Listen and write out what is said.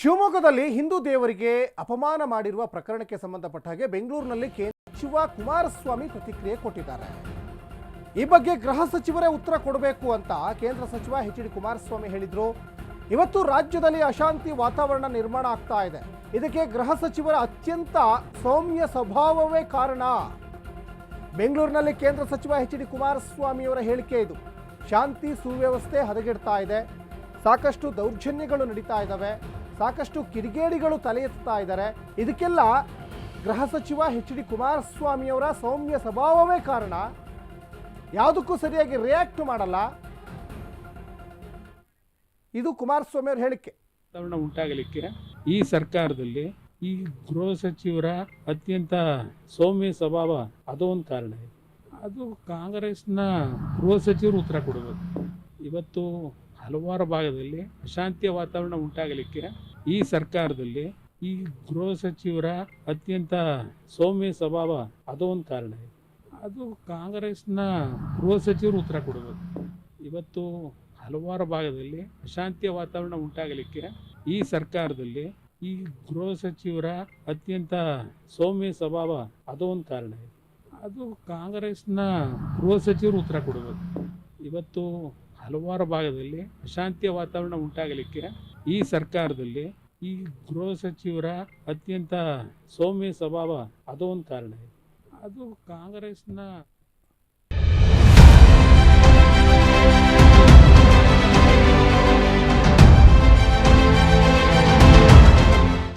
ಶಿವಮೊಗ್ಗದಲ್ಲಿ ಹಿಂದೂ ದೇವರಿಗೆ ಅಪಮಾನ ಮಾಡಿರುವ ಪ್ರಕರಣಕ್ಕೆ ಸಂಬಂಧಪಟ್ಟ ಹಾಗೆ ಬೆಂಗಳೂರಿನಲ್ಲಿ ಕೇಂದ್ರ ಸಚಿವ ಕುಮಾರಸ್ವಾಮಿ ಪ್ರತಿಕ್ರಿಯೆ ಕೊಟ್ಟಿದ್ದಾರೆ. ಈ ಬಗ್ಗೆ ಗೃಹ ಸಚಿವರೇ ಉತ್ತರ ಕೊಡಬೇಕು ಅಂತ ಕೇಂದ್ರ ಸಚಿವ ಎಚ್ ಡಿ ಕುಮಾರಸ್ವಾಮಿ ಹೇಳಿದ್ರು. ಇವತ್ತು ರಾಜ್ಯದಲ್ಲಿ ಅಶಾಂತಿ ವಾತಾವರಣ ನಿರ್ಮಾಣ ಆಗ್ತಾ ಇದೆ. ಇದಕ್ಕೆ ಗೃಹ ಸಚಿವರ ಅತ್ಯಂತ ಸೌಮ್ಯ ಸ್ವಭಾವವೇ ಕಾರಣ. ಬೆಂಗಳೂರಿನಲ್ಲಿ ಕೇಂದ್ರ ಸಚಿವ ಎಚ್ ಡಿ ಕುಮಾರಸ್ವಾಮಿಯವರ ಹೇಳಿಕೆ ಇದು. ಶಾಂತಿ ಸುವ್ಯವಸ್ಥೆ ಹದಗೆಡ್ತಾ ಇದೆ. ಸಾಕಷ್ಟು ದೌರ್ಜನ್ಯಗಳು ನಡೀತಾ ಇದ್ದಾವೆ. ಸಾಕಷ್ಟು ಕಿಡಿಗೇಡಿಗಳು ತಲೆ ಎತ್ತಾ ಇದ್ದಾರೆ. ಇದಕ್ಕೆಲ್ಲ ಗೃಹ ಸಚಿವ ಎಚ್ ಡಿ ಕುಮಾರಸ್ವಾಮಿಯವರ ಸೌಮ್ಯ ಸ್ವಭಾವವೇ ಕಾರಣ. ಯಾವುದಕ್ಕೂ ಸರಿಯಾಗಿ ರಿಯಾಕ್ಟ್ ಮಾಡಲ್ಲ. ಇದು ಕುಮಾರಸ್ವಾಮಿ ಅವರ ಹೇಳಿಕೆ. ಉಂಟಾಗಲಿಕ್ಕೆ ಈ ಸರ್ಕಾರದಲ್ಲಿ ಈ ಗೃಹ ಸಚಿವರ ಅತ್ಯಂತ ಸೌಮ್ಯ ಸ್ವಭಾವ ಅದೊಂದು ಕಾರಣ. ಅದು ಕಾಂಗ್ರೆಸ್ನ ಗೃಹ ಸಚಿವರು ಉತ್ತರ ಕೊಡಬೇಕು. ಇವತ್ತು ಹಲವಾರು ಭಾಗದಲ್ಲಿ ಅಶಾಂತಿಯ ವಾತಾವರಣ ಉಂಟಾಗಲಿಕ್ಕೆ ಈ ಸರ್ಕಾರದಲ್ಲಿ ಈ ಗೃಹ ಸಚಿವರ ಅತ್ಯಂತ ಸೌಮ್ಯ ಸ್ವಭಾವ ಅದೊಂದು ಕಾರಣ. ಅದು ಕಾಂಗ್ರೆಸ್ನ ಗೃಹ ಸಚಿವರು ಉತ್ತರ ಕೊಡಬೇಕು. ಇವತ್ತು ಹಲವಾರು ಭಾಗದಲ್ಲಿ ಅಶಾಂತಿಯ ವಾತಾವರಣ ಉಂಟಾಗಲಿಕ್ಕೆ ಈ ಸರ್ಕಾರದಲ್ಲಿ ಈ ಗೃಹ ಸಚಿವರ ಅತ್ಯಂತ ಸೌಮ್ಯ ಸ್ವಭಾವ ಅದೊಂದು ಕಾರಣ. ಅದು ಕಾಂಗ್ರೆಸ್ನ ಗೃಹ ಸಚಿವರು ಉತ್ತರ ಕೊಡಬೇಕು. ಇವತ್ತು ಹಲವಾರು ಭಾಗದಲ್ಲಿ ಅಶಾಂತಿಯ ವಾತಾವರಣ ಉಂಟಾಗಲಿಕ್ಕೆ ಈ ಸರ್ಕಾರದಲ್ಲಿ ಈ ಗೃಹ ಸಚಿವರ ಅತ್ಯಂತ ಸೌಮ್ಯ ಸ್ವಭಾವ ಅದೊಂದು ಕಾರಣ. ಇದೆ ಅದು ಕಾಂಗ್ರೆಸ್ನ